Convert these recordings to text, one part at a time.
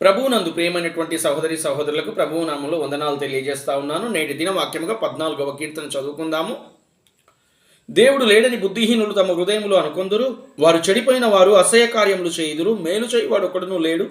ప్రభువునందు ప్రియమైనటువంటి సహోదరి సహోదరులకు ప్రభువు నామంలో వందనాలు తెలియజేస్తా ఉన్నాను. నేటి దిన వాక్యముగా పద్నాలుగవ కీర్తన చదువుకుందాము. దేవుడు లేడని బుద్ధిహీనులు తమ హృదయములు అనుకొందురు. వారు చెడిపోయిన వారు అసహ్య కార్యములు చేయుదురు. మేలు చేయువాడు ఒకడును లేడు.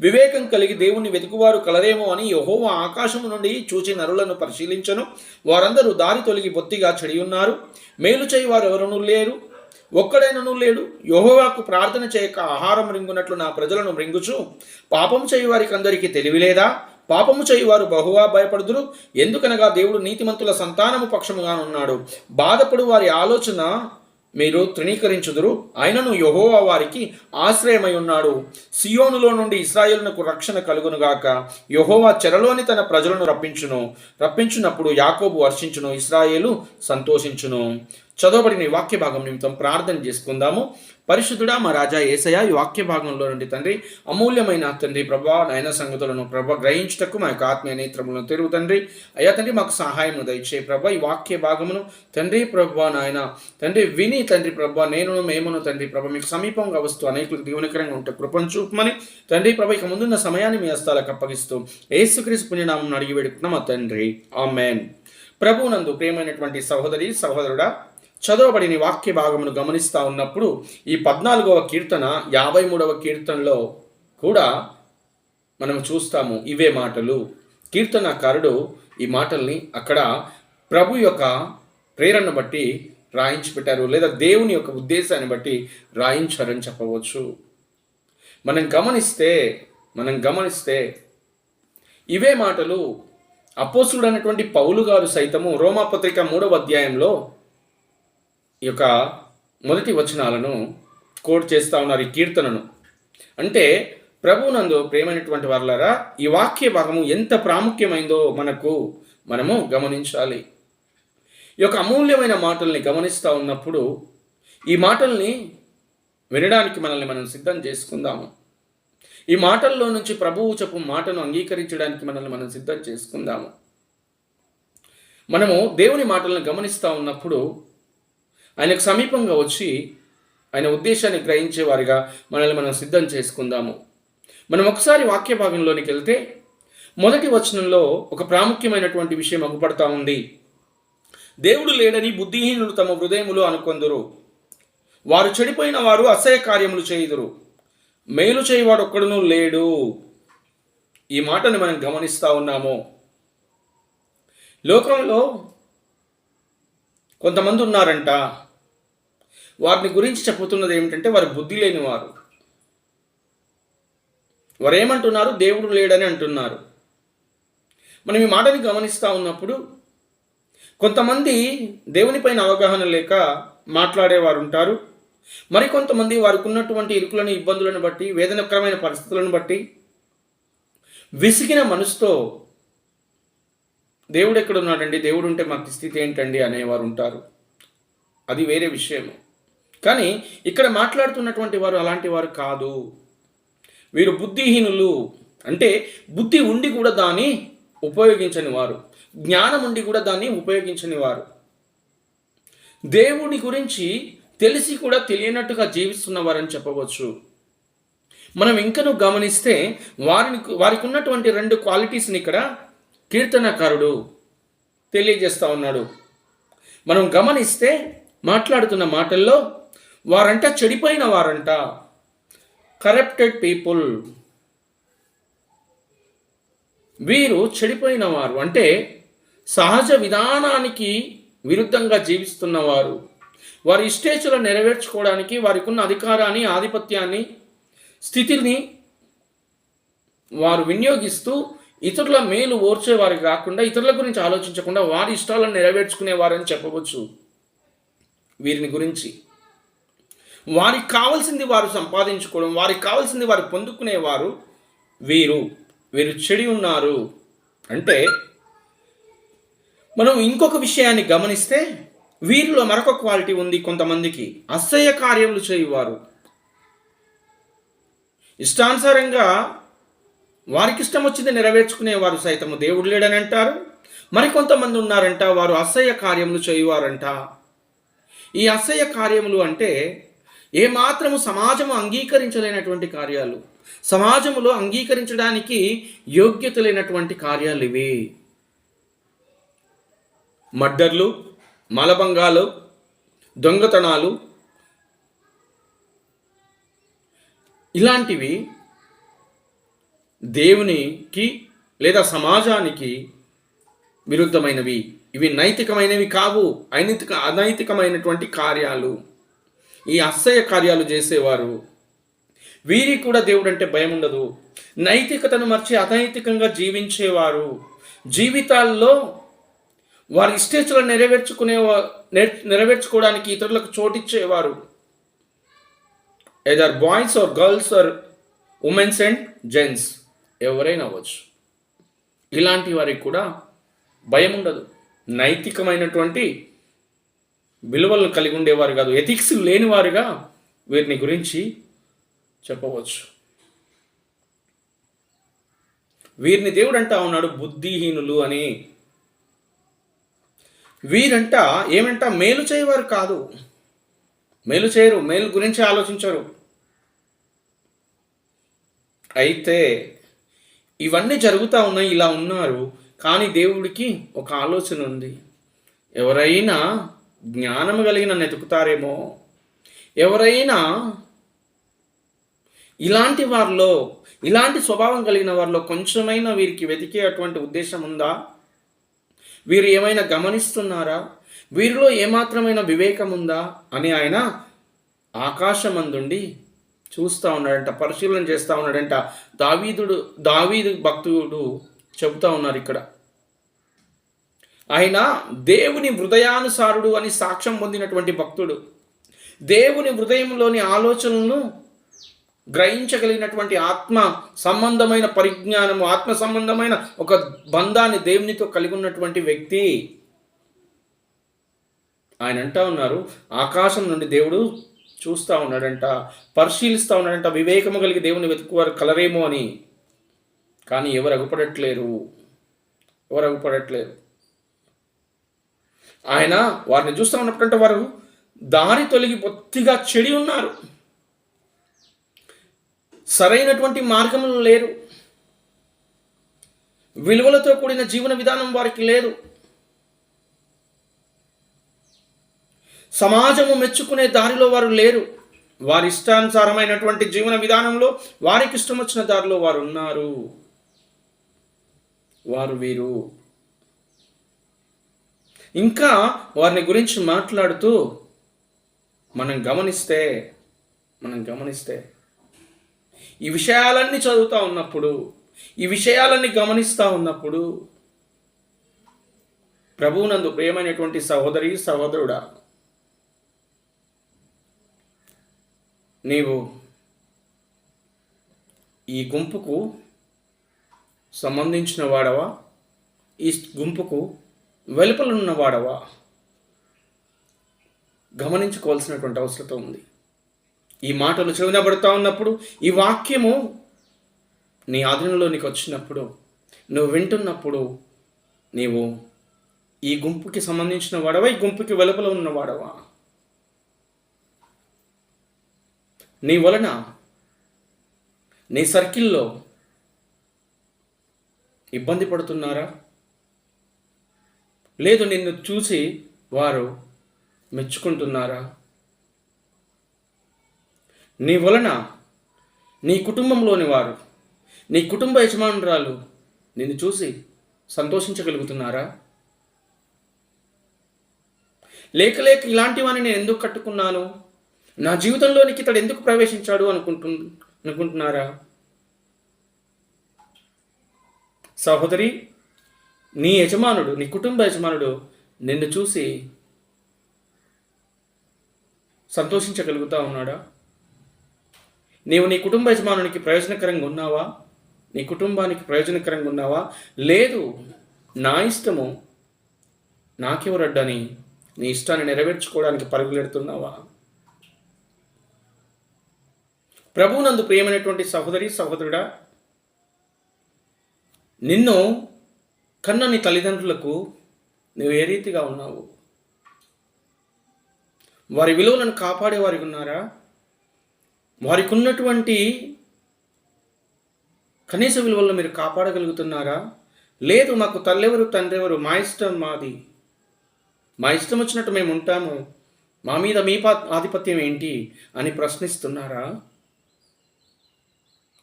వివేకం కలిగి దేవుణ్ణి వెతుకువారు కలరేమో అని యహోవ ఆకాశము నుండి చూచి నరులను పరిశీలించను. వారందరూ దారి తొలగి బొత్తిగా చెడి ఉన్నారు మేలు చేయువారు ఎవరునూ లేరు. ఒక్కడైనను లేడు. యహోవాకు ప్రార్థన చేయక ఆహారం రింగునట్లు నా ప్రజలను మృంగుచు. పాపం చేయు వారికి అందరికీ తెలివిలేదా పాపము చేయువారు బహువా భయపడుదురు. ఎందుకనగా దేవుడు నీతిమంతుల సంతానము పక్షముగానున్నాడు. బాధపడు వారి ఆలోచన మీరు తృణీకరించుదురు. ఆయనను యహోవా వారికి ఆశ్రయమై ఉన్నాడు. సియోనులో నుండి ఇస్రాయేలునకు రక్షణ కలుగునుగాక యహోవా చెరలోని తన ప్రజలను రప్పించును. రప్పించున్నప్పుడు యాకోబు వర్షించును ఇస్రాయేలు సంతోషించును. చదవబడిన వాక్య భాగం నిమిత్తం ప్రార్థన చేసుకుందాము. పరిశుద్ధుడా మా రాజా ఏసయ ఈ వాక్య భాగంలో నుండి తండ్రి అమూల్యమైన తండ్రి ప్రభా నయన సంగతులను ప్రభ గ్రహించుటకు మా యొక్క ఆత్మీయ నేత్రములను తెరుగు తండ్రి. అయ్యా తండ్రి మాకు సహాయం దయచే ప్రభ ఈ వాక్య భాగమును తండ్రి ప్రభా నాయన తండ్రి విని తండ్రి ప్రభా నేను మేమును తండ్రి ప్రభ మీకు సమీపంగా వస్తూ అనేకులకు దీవనకరంగా ఉంటే కృపను చూపమని తండ్రి ప్రభ ఇక ముందున్న సమయాన్ని మీ హస్తాలకు అప్పగిస్తూ ఏసుక్రీస్తు పుణ్యనామం అడిగి పెడుతున్నాం మా తండ్రి. ఆమెన్. నందు ప్రేమైనటువంటి సహోదరి సహోదరుడా చదవబడిన వాక్య భాగమును గమనిస్తూ ఉన్నప్పుడు ఈ పద్నాలుగవ కీర్తన యాభై మూడవ కీర్తనలో కూడా మనం చూస్తాము ఇవే మాటలు. కీర్తనకారుడు ఈ మాటల్ని అక్కడ ప్రభు యొక్క ప్రేరణను బట్టి రాయించి పెట్టారు లేదా దేవుని యొక్క ఉద్దేశాన్ని బట్టి రాయించారని చెప్పవచ్చు. మనం గమనిస్తే మనం గమనిస్తే ఇవే మాటలు అపోసుడు అనేటువంటి పౌలు గారు సైతము రోమాపత్రిక మూడవ అధ్యాయంలో ఈ యొక్క మొదటి వచనాలను కోట్ చేస్తూ ఉన్నారు ఈ కీర్తనను. అంటే ప్రభునందు ప్రేమైనటువంటి వర్లరా ఈ వాక్య భాగము ఎంత ప్రాముఖ్యమైందో మనకు మనము గమనించాలి. ఈ యొక్క అమూల్యమైన మాటల్ని గమనిస్తూ ఉన్నప్పుడు ఈ మాటల్ని వినడానికి మనల్ని మనం సిద్ధం చేసుకుందాము. ఈ మాటల్లో నుంచి ప్రభువు చెప్పు మాటను అంగీకరించడానికి మనల్ని మనం సిద్ధం చేసుకుందాము. మనము దేవుని మాటలను గమనిస్తూ ఉన్నప్పుడు ఆయనకు సమీపంగా వచ్చి ఆయన ఉద్దేశాన్ని గ్రహించే వారిగా మనల్ని మనం సిద్ధం చేసుకుందాము. మనం ఒకసారి వాక్య భాగంలోనికి వెళ్తే మొదటి వచనంలో ఒక ప్రాముఖ్యమైనటువంటి విషయం అగుపడతా ఉంది. దేవుడు లేడని బుద్ధిహీనులు తమ హృదయములు అనుకొందురు. వారు చెడిపోయిన వారు అసహ్య కార్యములు చేయుదురు. మేలు చేయవాడు ఒక్కడును లేడు. ఈ మాటని మనం గమనిస్తూ ఉన్నాము. లోకంలో కొంతమంది ఉన్నారంట వారిని గురించి చెప్పుతున్నది ఏమిటంటే వారు బుద్ధి లేని వారు వారు ఏమంటున్నారు దేవుడు లేడని అంటున్నారు. మనం ఈ మాటని గమనిస్తూ ఉన్నప్పుడు కొంతమంది దేవునిపైన అవగాహన లేక మాట్లాడేవారు ఉంటారు మరికొంతమంది వారికి ఉన్నటువంటి ఇరుకులను ఇబ్బందులను బట్టి వేదనకరమైన పరిస్థితులను బట్టి విసిగిన మనసుతో దేవుడు ఎక్కడ ఉన్నాడండి దేవుడు ఉంటే మాకు స్థితి ఏంటండి? అనేవారు ఉంటారు అది వేరే విషయము. కానీ ఇక్కడ మాట్లాడుతున్నటువంటి వారు అలాంటి వారు కాదు. వీరు బుద్ధిహీనులు. అంటే బుద్ధి ఉండి కూడా దాన్ని ఉపయోగించని వారు. జ్ఞానం ఉండి కూడా దాన్ని ఉపయోగించని వారు. దేవుని గురించి తెలిసి కూడా తెలియనట్టుగా జీవిస్తున్నవారని చెప్పవచ్చు. మనం ఇంకను గమనిస్తే వారిని వారికి ఉన్నటువంటి రెండు క్వాలిటీస్ని ఇక్కడ కీర్తనకారుడు తెలియజేస్తూ ఉన్నాడు. మనం గమనిస్తే మాట్లాడుతున్న మాటల్లో వారంట చెడిపోయిన వారంట కరప్టెడ్ పీపుల్ వీరు చెడిపోయిన వారు అంటే సహజ విధానానికి విరుద్ధంగా జీవిస్తున్నవారు వారి. ఇష్టేచ్ఛలను నెరవేర్చుకోవడానికి వారికి ఉన్న అధికారాన్ని ఆధిపత్యాన్ని స్థితిని వారు వినియోగిస్తూ ఇతరుల మేలు ఓర్చేవారు కాకుండా ఇతరుల గురించి ఆలోచించకుండా వారి ఇష్టాలను నెరవేర్చుకునేవారని చెప్పవచ్చు వీరిని గురించి. వారికి కావాల్సింది వారు సంపాదించుకోవడం వారికి కావాల్సింది వారు పొందుకునేవారు వీరు. వీరు చెడి ఉన్నారు. అంటే మనం ఇంకొక విషయాన్ని గమనిస్తే వీరిలో మరొక క్వాలిటీ ఉంది కొంతమందికి. అసహ్య కార్యములు చేయువారు. ఇష్టానుసారంగా వారికి ఇష్టం వచ్చింది నెరవేర్చుకునేవారు సైతము దేవుడు లేడని అంటారు. మరికొంతమంది ఉన్నారంట వారు అసహ్య కార్యములు చేయువారంట. ఈ అసహ్య కార్యములు అంటే ఏమాత్రము సమాజము అంగీకరించలేనటువంటి కార్యాలు. సమాజంలో అంగీకరించడానికి యోగ్యత లేనటువంటి కార్యాలు ఇవి. మర్డర్లు మలభంగాలు దొంగతనాలు ఇలాంటివి దేవునికి లేదా సమాజానికి విరుద్ధమైనవి. ఇవి నైతికమైనవి కావు. అనైతిక అనైతికమైనటువంటి కార్యాలు. ఈ అసహ్య కార్యాలు చేసేవారు. వీరికి కూడా దేవుడు అంటే భయం ఉండదు నైతికతను మర్చి అనైతికంగా జీవించేవారు. జీవితాల్లో వారి ఇష్టేచ్ఛలు నెరవేర్చుకునే నెరవేర్చుకోవడానికి ఇతరులకు చోటిచ్చేవారు. Either boys or girls or womens and gents ఎవరైనా అవ్వచ్చు. ఇలాంటి వారికి కూడా భయం ఉండదు. నైతికమైనటువంటి విలువలను కలిగి ఉండేవారు కాదు. ఎథిక్స్ లేనివారుగా వీరిని గురించి చెప్పవచ్చు. వీరిని దేవుడు అంటా ఉన్నాడు బుద్ధిహీనులు అని. వీరంట ఏమంట మేలు చేయవారు కాదు. మేలు చేయరు మేలు గురించి ఆలోచించరు. అయితే ఇవన్నీ జరుగుతూ ఉన్నాయి ఇలా ఉన్నారు. కానీ దేవుడికి ఒక ఆలోచన ఉంది. ఎవరైనా జ్ఞానం కలిగిన నెతుకుతారేమో ఎవరైనా ఇలాంటి వారిలో ఇలాంటి స్వభావం కలిగిన వారిలో కొంచెమైనా వీరికి వెతికే అటువంటి ఉద్దేశం ఉందా? వీరు ఏమైనా గమనిస్తున్నారా? వీరిలో ఏమాత్రమైన వివేకం ఉందా? అని ఆయన ఆకాశమందుండి చూస్తూ ఉన్నాడంట పరిశీలన చేస్తూ ఉన్నాడంట. దావీదుడు దావీదు భక్తుడు చెబుతా ఉన్నారు ఇక్కడ. ఆయన దేవుని హృదయానుసారుడు అని సాక్ష్యం పొందినటువంటి భక్తుడు. దేవుని హృదయంలోని ఆలోచనలను గ్రహించగలిగినటువంటి ఆత్మ సంబంధమైన పరిజ్ఞానము ఆత్మ సంబంధమైన ఒక బంధాన్ని దేవునితో కలిగి ఉన్నటువంటి వ్యక్తి. ఆయన అంటా ఉన్నారు ఆకాశం నుండి దేవుడు చూస్తూ ఉన్నాడంట పరిశీలిస్తూ ఉన్నాడంట వివేకము కలిగి దేవుని వెతుకువారు కలరేమో అని. కానీ ఎవరు అగుపడట్లేరు. ఎవరు అగుపడట్లేరు. ఆయన వారిని చూస్తూ ఉన్నప్పుడంటే వారు దారి తొలగి పొత్తిగా చెడి ఉన్నారు. సరైనటువంటి మార్గములు లేరు. విలువలతో కూడిన జీవన విధానం వారికి లేదు. సమాజము మెచ్చుకునే దారిలో వారు లేరు. వారి ఇష్టానుసారమైనటువంటి జీవన విధానంలో వారికి ఇష్టం వచ్చిన దారిలో వారు ఉన్నారు. వారు వీరు. ఇంకా వారిని గురించి మాట్లాడుతూ మనం గమనిస్తే మనం గమనిస్తే ఈ విషయాలన్నీ చదువుతూ ఉన్నప్పుడు ఈ విషయాలన్నీ గమనిస్తూ ఉన్నప్పుడు ప్రభువునందు ప్రేమైనటువంటి సహోదరి సహోదరుడా నీవు ఈ గుంపుకు సంబంధించిన వాడవా? ఈ గుంపుకు వెలుపలున్న వాడవా? గమనించుకోవాల్సినటువంటి అవసరం ఉంది. ఈ మాటలు చదివినబడుతూ ఉన్నప్పుడు ఈ వాక్యము నీ ఆధీనంలోనికి వచ్చినప్పుడు నువ్వు వింటున్నప్పుడు నీవు ఈ గుంపుకి సంబంధించిన వాడవా? ఈ గుంపుకి వెలుపల ఉన్న వాడవా? నీ వలన నీ సర్కిల్లో ఇబ్బంది పడుతున్నారా? లేదు నిన్ను చూసి వారు మెచ్చుకుంటున్నారా? నీ వలన నీ కుటుంబంలోని వారు నీ కుటుంబ యజమానురాలు నిన్ను చూసి సంతోషించగలుగుతున్నారా? లేక లేక ఇలాంటివని నేను ఎందుకు కట్టుకున్నాను? నా జీవితంలోనికి ఇతడు ఎందుకు ప్రవేశించాడు అనుకుంటు అనుకుంటున్నారా? సహోదరి నీ యజమానుడు నీ కుటుంబ యజమానుడు నిన్ను చూసి సంతోషించగలుగుతా ఉన్నాడా? నీవు నీ కుటుంబ యజమానునికి ప్రయోజనకరంగా ఉన్నావా? నీ కుటుంబానికి ప్రయోజనకరంగా ఉన్నావా? లేదు నా ఇష్టము నాకెవరడ్డని నీ ఇష్టాన్ని నెరవేర్చుకోవడానికి పరుగులెడుతున్నావా? ప్రభువునందు ప్రియమైనటువంటి సహోదరి సహోదరుడా నిన్ను కన్న నీ తల్లిదండ్రులకు నువ్వు ఏ రీతిగా ఉన్నావు? వారి విలువలను కాపాడేవారికి ఉన్నారా? వారికి ఉన్నటువంటి కనీస విలువలను మీరు కాపాడగలుగుతున్నారా? లేదు మాకు తల్లెవరు తండ్రి ఎవరు మా ఇష్టం మాది. మా ఇష్టం వచ్చినట్టు మేము ఉంటాము. మా మీద మీ పా ఆధిపత్యం ఏంటి అని ప్రశ్నిస్తున్నారా?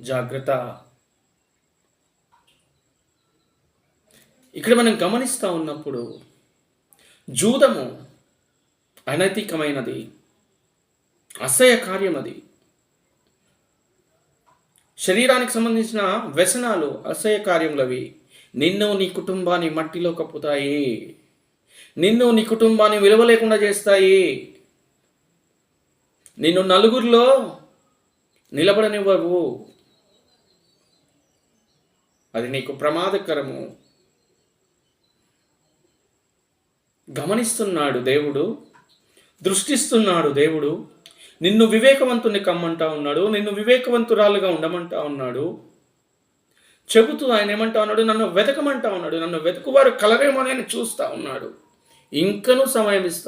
జాగ్రత్త. ఇక్కడ మనం గమనిస్తూ ఉన్నప్పుడు జూదము అనైతికమైనది అసహ్య కార్యం అది. శరీరానికి సంబంధించిన వ్యసనాలు అసహ్య కార్యములవి. నిన్ను నీ కుటుంబాన్ని మట్టిలో కప్పుతాయి. నిన్ను నీ కుటుంబాన్ని విలువ లేకుండా చేస్తాయి. నిన్ను నలుగురిలో నిలబడనివ్వవు. అది నీకు ప్రమాదకరము. గమనిస్తున్నాడు దేవుడు దృష్టిస్తున్నాడు దేవుడు నిన్ను వివేకవంతుని కమ్మంటా ఉన్నాడు నిన్ను వివేకవంతురాలుగా ఉండమంటా ఉన్నాడు. చెబుతూ ఆయన ఏమంటా ఉన్నాడు నన్ను వెతకమంటా ఉన్నాడు నన్ను వెతుకువారు కలరేమో అని చూస్తా ఉన్నాడు. ఇంకనూ సమయం ఇస్తా